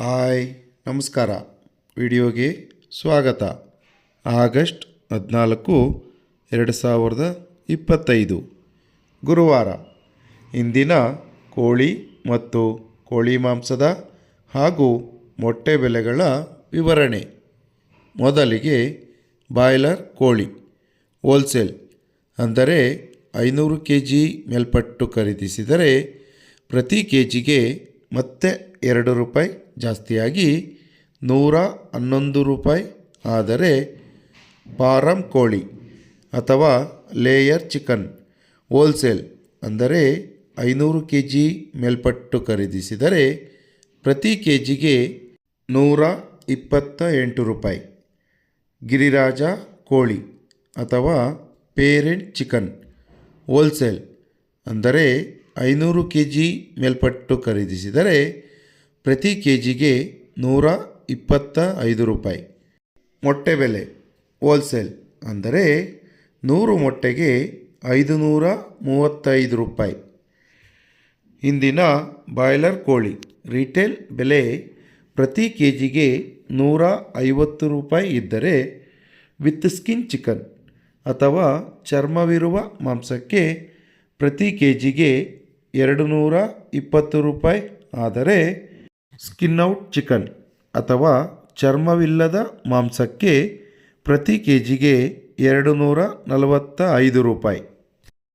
Hi, ನಮಸ್ಕಾರ. ವಿಡಿಯೋಗೆ ಸ್ವಾಗತ. ಆಗಸ್ಟ್ ಹದಿನಾಲ್ಕು, ಎರಡು ಸಾವಿರದ ಇಪ್ಪತ್ತೈದು. ಗುರುವಾರ. ಇಂದಿನ ಕೋಳಿ ಮತ್ತು ಕೋಳಿ ಮಾಂಸದ ಹಾಗೂ ಮೊಟ್ಟೆ ಬೆಲೆಗಳ ವಿವರಣೆ. ಮೊದಲಿಗೆ ಬಾಯ್ಲರ್ ಕೋಳಿ. ಹೋಲ್ಸೇಲ್. ಅಂದರೆ ಐನೂರು ಕೆ ಜಿ ಮೇಲ್ಪಟ್ಟು ಖರೀದಿಸಿದರೆ ಪ್ರತಿ ಕೆ ಜಿಗೆ ಮತ್ತೆ ಎರಡು ರೂಪಾಯಿ ಜಾಸ್ತಿಯಾಗಿ ನೂರ ಹನ್ನೊಂದು ರೂಪಾಯಿ. ಆದರೆ ಫಾರಂ ಕೋಳಿ ಅಥವಾ ಲೇಯರ್ ಚಿಕನ್ ಹೋಲ್ಸೇಲ್ ಅಂದರೆ ಐನೂರು ಕೆ ಜಿ ಮೇಲ್ಪಟ್ಟು ಖರೀದಿಸಿದರೆ ಪ್ರತಿ ಕೆ ಜಿಗೆ ನೂರ ಇಪ್ಪತ್ತ ಎಂಟು ರೂಪಾಯಿ. ಗಿರಿರಾಜ ಕೋಳಿ ಅಥವಾ ಪೇರೆಂಟ್ ಚಿಕನ್ ಹೋಲ್ಸೇಲ್ ಅಂದರೆ ಐನೂರು ಕೆ ಜಿ ಮೇಲ್ಪಟ್ಟು ಖರೀದಿಸಿದರೆ ಪ್ರತಿ ಕೆ ಜಿಗೆ ನೂರ ಇಪ್ಪತ್ತ ಐದು ರೂಪಾಯಿ. ಮೊಟ್ಟೆ ಬೆಲೆ ಹೋಲ್ಸೇಲ್ ಅಂದರೆ ನೂರು ಮೊಟ್ಟೆಗೆ ಐದು ನೂರ ಮೂವತ್ತೈದು ರೂಪಾಯಿ. ಇಂದಿನ ಬಾಯ್ಲರ್ ಕೋಳಿ ರಿಟೇಲ್ ಬೆಲೆ ಪ್ರತಿ ಕೆ ಜಿಗೆ ನೂರ ಐವತ್ತು ರೂಪಾಯಿ ಇದ್ದರೆ ವಿತ್ ಸ್ಕಿನ್ ಚಿಕನ್ ಅಥವಾ ಚರ್ಮವಿರುವ ಮಾಂಸಕ್ಕೆ ಪ್ರತಿ ಕೆ ಜಿಗೆ ಎರಡು ನೂರ ಇಪ್ಪತ್ತು ರೂಪಾಯಿ ಆದರೆ ಸ್ಕಿನ್ ಔಟ್ ಚಿಕನ್ ಅಥವಾ ಚರ್ಮವಿಲ್ಲದ ಮಾಂಸಕ್ಕೆ ಪ್ರತಿ ಕೆ ಜಿಗೆ ಎರಡು ನೂರ ನಲವತ್ತ ಐದು ರೂಪಾಯಿ.